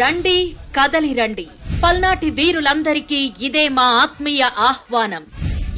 రండి కదలి రండి. పల్నాటి వీరులందరికీ ఇదే మా ఆత్మీయ ఆహ్వానం.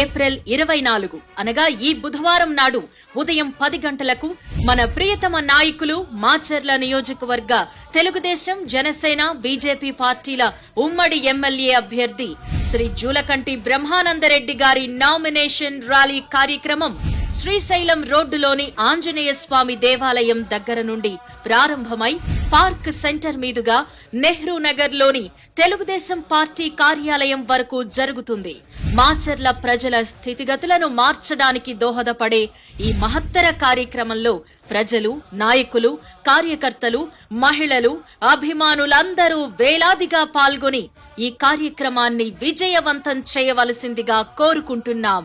ఏప్రిల్ ఇరవై నాలుగు అనగా ఈ బుధవారం నాడు ఉదయం పది గంటలకు మన ప్రియతమ నాయకులు మాచర్ల నియోజకవర్గ తెలుగుదేశం జనసేన బీజేపీ పార్టీల ఉమ్మడి ఎమ్మెల్యే అభ్యర్థి శ్రీ జూలకంటి బ్రహ్మానందరెడ్డి గారి నామినేషన్ ర్యాలీ కార్యక్రమం శ్రీశైలం రోడ్డులోని ఆంజనేయ స్వామి దేవాలయం దగ్గర నుండి ప్రారంభమై పార్క్ సెంటర్ మీదుగా నెహ్రూ నగర్లోని తెలుగుదేశం పార్టీ కార్యాలయం వరకు జరుగుతుంది. మాచర్ల ప్రజల స్థితిగతులను మార్చడానికి దోహదపడే ఈ మహత్తర కార్యక్రమంలో ప్రజలు నాయకులు కార్యకర్తలు మహిళలు అభిమానులందరూ వేలాదిగా పాల్గొని ఈ కార్యక్రమాన్ని విజయవంతం చేయవలసిందిగా కోరుకుంటున్నాం.